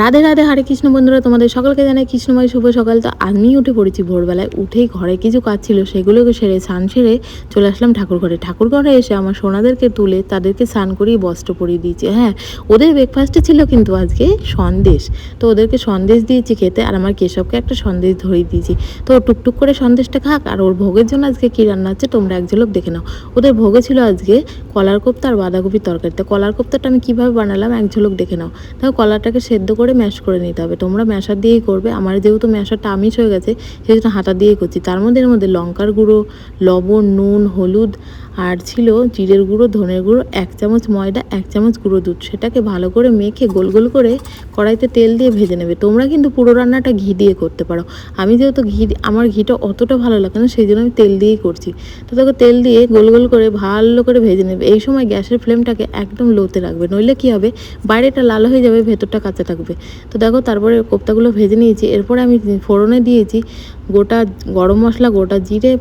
রাধে রাধে হরে কৃষ্ণ বন্ধুরা, তোমাদের সকলকে জানাই কৃষ্ণময় শুভ সকাল। তো আমি উঠে পড়েছি ভোরবেলায়, উঠেই ঘরে কিছু কাজ ছিল, সেগুলোকে সেরে স্নান সেরে চলে আসলাম ঠাকুর ঘরে ঠাকুর ঘরে এসে আমার সোনাদেরকে তুলে তাদেরকে স্নান করিয়ে বস্ত্র পরিয়ে দিয়েছি। হ্যাঁ ওদের ব্রেকফাস্টে ছিল কিন্তু আজকে সন্দেশ। তো ওদেরকে সন্দেশ দিয়েছি খেতে, আর আমার কেশবকে একটা সন্দেশ ধরিয়ে দিয়েছি। তো টুকটুক করে সন্দেশটা খাক, আর ওর ভোগের জন্য আজকে কী রান্না হচ্ছে তোমরা এক ঝলক দেখে নাও। ওদের ভোগে ছিল আজকে কলার কোপ্তা আর বাঁধাকপির তরকারি। তো কলার কোপ্তাটা আমি কীভাবে বানালাম এক ঝলক দেখে নাও। তাও কলাটাকে সেদ্ধ করে ম্যাশ করে নিতে হবে। তোমরা ম্যাশার দিয়েই করবে। আমার যেহেতু ম্যাশারটা আমিষ হয়ে গেছে সেই জন্য হাতা দিয়েই করছি। তার মধ্যে এর মধ্যে লঙ্কার গুঁড়ো, লবণ, নুন, হলুদ আর ছিল জিরের গুঁড়ো, ধনের গুঁড়ো, এক চামচ ময়দা, এক চামচ গুঁড়ো দুধ। সেটাকে ভালো করে মেখে গোল গোল করে কড়াইতে তেল দিয়ে ভেজে নেবে। তোমরা কিন্তু পুরো রান্নাটা ঘি দিয়ে করতে পারো। আমি যেহেতু ঘি, আমার ঘিটা অতটা ভালো লাগে না, সেই জন্য আমি তেল দিয়েই করছি। তো দেখো তেল দিয়ে গোল গোল করে ভালো করে ভেজে নেবে। এই সময় গ্যাসের ফ্লেমটাকে একদম লোতে রাখবে। নইলে কী হবে? বাইরেটা লাল হয়ে যাবে, ভেতরটা কাঁচা থাকবে। তো দেখো, তারপরে কোপ্তাগুলো ভেজে নিয়েছি। এরপরে আমি ফোড়নে দিয়েছি গোটা গরম মশলা, গোটা জিরে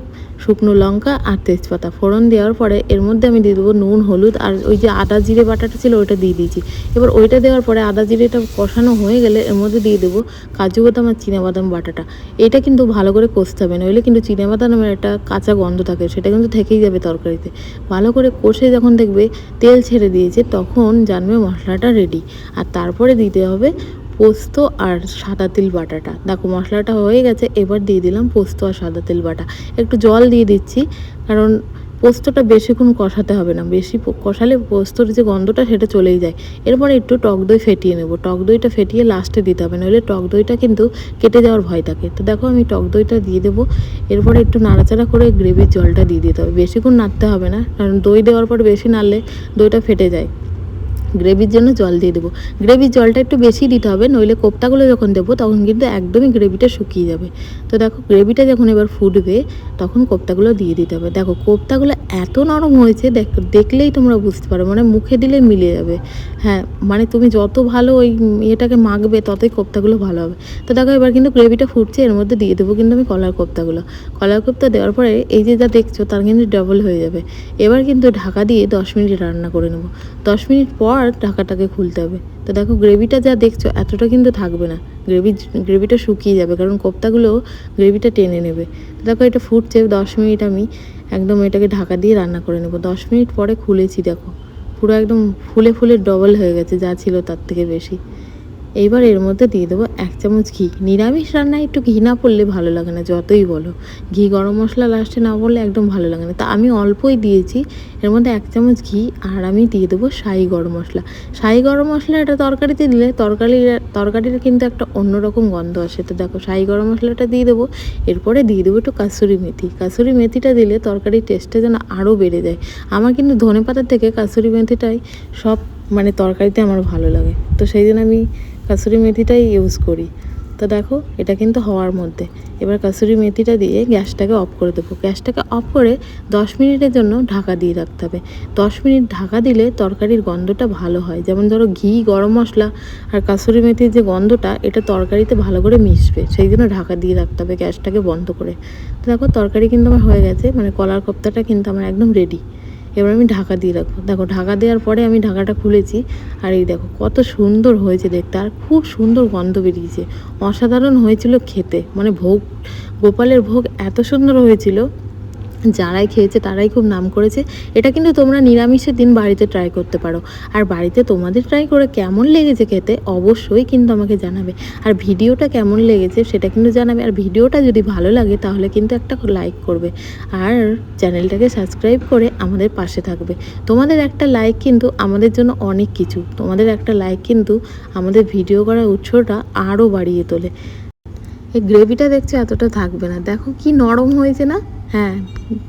শুকনো লঙ্কা আর তেজপাতা। ফোড়ন দেওয়ার পরে এর মধ্যে আমি দিয়ে দেবো নুন, হলুদ আর ওই যে আদা জিরে বাটাটা ছিল ওইটা দিয়ে দিয়েছি। এবার ওইটা দেওয়ার পরে আদা জিরেটা কষানো হয়ে গেলে এর মধ্যে দিয়ে দেবো কাজু বাদাম আর বাদাম বাটাটা। এটা কিন্তু ভালো করে কষতে হবে, নইলে কিন্তু বাদামের একটা কাঁচা গন্ধ থাকে, সেটা কিন্তু থেকেই যাবে তরকারিতে। ভালো করে কষে যখন দেখবে তেল ছেড়ে দিয়েছে, তখন জানবে মশলাটা রেডি আর তারপরে দিতে হবে পোস্ত আর সাদা তিল বাটাটা। দেখো, মশলাটা হয়ে গেছে, এবার দিয়ে দিলাম পোস্ত আর সাদা তিল বাটা। একটু জল দিয়ে দিচ্ছি, কারণ পোস্তটা বেশিক্ষণ কষাতে হবে না। বেশি কষালে পোস্তর যে গন্ধটা, সেটা চলেই যায়। এরপরে একটু টক দই ফেটিয়ে নেব। টক দইটা ফেটিয়ে লাস্টে দিতে হবে, নইলে টক দইটা কিন্তু কেটে যাওয়ার ভয় থাকে। তো দেখো, আমি টক দইটা দিয়ে দেবো। এরপরে একটু নাড়াচাড়া করে গ্রেভির জলটা দিয়ে দিতে হবে। বেশিক্ষণ নাড়তে হবে না, কারণ দই দেওয়ার পর বেশি নাড়লে দইটা ফেটে যায়। গ্রেভির জন্য জল দিয়ে দেবো। গ্রেভির জলটা একটু বেশি দিতে হবে, নইলে কোপ্তাগুলো যখন দেবো তখন কিন্তু একদমই গ্রেভিটা শুকিয়ে যাবে। তো দেখো, গ্রেভিটা যখন এবার ফুটবে তখন কোপ্তাগুলো দিয়ে দিতে হবে। দেখো, কোপ্তাগুলো এত নরম হয়েছে, দেখ, দেখলেই তোমরা বুঝতে পারো মানে মুখে দিলে মিলে যাবে। হ্যাঁ মানে তুমি যত ভালো ওই ইয়েটাকে মাখবে ততই কোপ্তাগুলো ভালো হবে। তো দেখো, এবার কিন্তু গ্রেভিটা ফুটছে, এর মধ্যে দিয়ে দেবো কিন্তু আমি কলার কোপ্তাগুলো। কলার কোপ্তা দেওয়ার পরে এই যে যা দেখছ তার কিন্তু ডবল হয়ে যাবে। এবার কিন্তু ঢাকা দিয়ে দশ মিনিট রান্না করে নেব। দশ মিনিট পর ঢাকাটাকে খুলতে হবে। তো দেখো, গ্রেভিটা যা দেখছ, এতটা কিন্তু থাকবে না। গ্রেভি, গ্রেভিটা শুকিয়ে যাবে, কারণ কোপ্তাগুলো গ্রেভিটা টেনে নেবে। তো দেখো, এটা ফুটছে দশ মিনিট আমি একদম এটাকে ঢাকা দিয়ে রান্না করে নেব। দশ মিনিট পরে খুলেছি, দেখো। পুরো একদম ফুলে ফুলে ডবল হয়ে গেছে, যা ছিল তার থেকে বেশি। এইবার এর মধ্যে দিয়ে দেবো এক চামচ ঘি। নিরামিষ রান্নায় একটু ঘি না পড়লে ভালো লাগে না, যতই বলো। ঘি গরম মশলা লাস্টে না পড়লে একদম ভালো লাগে না। তা আমি অল্পই দিয়েছি, এর মধ্যে এক চামচ ঘি আর আমি দিয়ে দেবো শাহি গরম মশলা। শাহি গরম মশলা এটা তরকারিতে দিলে তরকারি, তরকারির কিন্তু একটা অন্যরকম গন্ধ আসে। তো দেখো শাহি গরম মশলাটা দিয়ে দেবো, এরপরে দিয়ে দেবো একটু কাসুরি মেথি। কাসুরি মেথিটা দিলে তরকারির টেস্টটা যেন আরও বেড়ে যায়। আমার কিন্তু ধনে পাতার থেকে কাসুরি মেথিটাই সব মানে তরকারিতে আমার ভালো লাগে। তো সেই জন্য আমি কাসুরি মেথিটাই ইউজ করি। তো দেখো, এটা কিন্তু হওয়ার মধ্যে। এবার কাসুরি মেথিটা দিয়ে গ্যাসটাকে অফ করে দেবো। গ্যাসটাকে অফ করে দশ মিনিটের জন্য ঢাকা দিয়ে রাখতে হবে। দশ মিনিট ঢাকা দিলে তরকারির গন্ধটা ভালো হয়। যেমন ধরো ঘি, গরম মশলা আর কাসুরি মেথির যে গন্ধটা, এটা তরকারিতে ভালো করে মিশবে। সেই জন্য ঢাকা দিয়ে রাখতে হবে গ্যাসটাকে বন্ধ করে। তো দেখো, তরকারি কিন্তু আমার হয়ে গেছে। মানে কলার কোপ্তাটা কিন্তু আমার একদম রেডি এবার আমি ঢাকা দিয়ে রাখব। দেখো, ঢাকা দেওয়ার পরে আমি ঢাকাটা খুলেছি। আর এই দেখো, কত সুন্দর হয়েছে দেখতে। আর খুব সুন্দর গন্ধ বেরিয়েছে। অসাধারণ হয়েছিল খেতে। মানে ভোগ, গোপালের ভোগ এত সুন্দর হয়েছিল। যারাই খেয়েছে তারাই খুব নাম করেছে। এটা কিন্তু তোমরা নিরামিষের দিন বাড়িতে ট্রাই করতে পারো। আর বাড়িতে তোমাদের ট্রাই করে কেমন লেগেছে খেতে অবশ্যই কিন্তু আমাকে জানাবে। আর ভিডিওটা কেমন লেগেছে সেটা কিন্তু জানাবে। আর ভিডিওটা যদি ভালো লাগে তাহলে কিন্তু একটা লাইক করবে। আর চ্যানেলটাকে সাবস্ক্রাইব করে আমাদের পাশে থাকবে। তোমাদের একটা লাইক কিন্তু আমাদের জন্য অনেক কিছু। তোমাদের একটা লাইক কিন্তু আমাদের ভিডিও করার উৎসটা আরও বাড়িয়ে তোলে। এই গ্রেভিটা দেখছে এতটা থাকবে না। দেখো কি নরম হয়েছে না? হ্যাঁ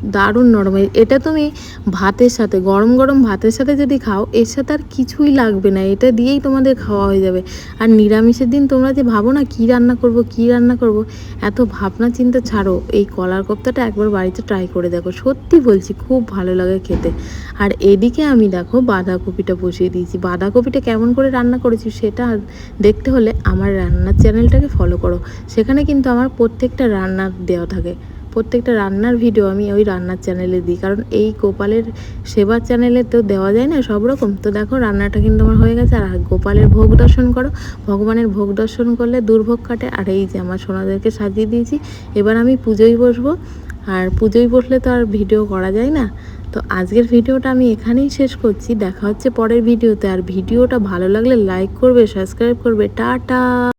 দারুণ নরম। এটা তুমি ভাতের সাথে, গরম গরম ভাতের সাথে যদি খাও, এর সাথে আর কিছুই লাগবে না। এটা দিয়েই তোমাদের খাওয়া হয়ে যাবে। আর নিরামিষের দিন তোমরা যে ভাবো না কী রান্না করব, কী রান্না করব, এত ভাবনা চিন্তা ছাড়ো। এই কলার কোপ্তাটা একবার বাড়িতে ট্রাই করে দেখো। সত্যি বলছি, খুব ভালো লাগে খেতে। আর এদিকে আমি দেখো বাঁধাকপিটা বসিয়ে দিয়েছি। বাঁধাকপিটা কেমন করে রান্না করেছি সেটা দেখতে হলে আমার রান্নার চ্যানেলটাকে ফলো করো। সেখানে কিন্তু আমার প্রত্যেকটা রান্নার দেওয়া থাকে। প্রত্যেকটা রান্নার ভিডিও আমি ওই রান্নার চ্যানেলে দিই। কারণ এই গোপালের সেবার চ্যানেলে তো দেওয়া যায় না সব রকম। তো দেখো, রান্নাটা কিন্তু আমার হয়ে গেছে। আর গোপালের ভোগ দর্শন করো। ভগবানের ভোগ দর্শন করলে দুর্ভোগ কাটে। আর এই যে আমার সোনাদেরকে সাজিয়ে দিয়েছি, এবার আমি পুজোয় বসবো। আর পুজোয় বসলে তো আর ভিডিও করা যায় না। তো আজকের ভিডিওটা আমি এখানেই শেষ করছি। দেখা হচ্ছে পরের ভিডিওতে আর ভিডিওটা ভালো লাগলে লাইক করবে সাবস্ক্রাইব করবে। টাটা!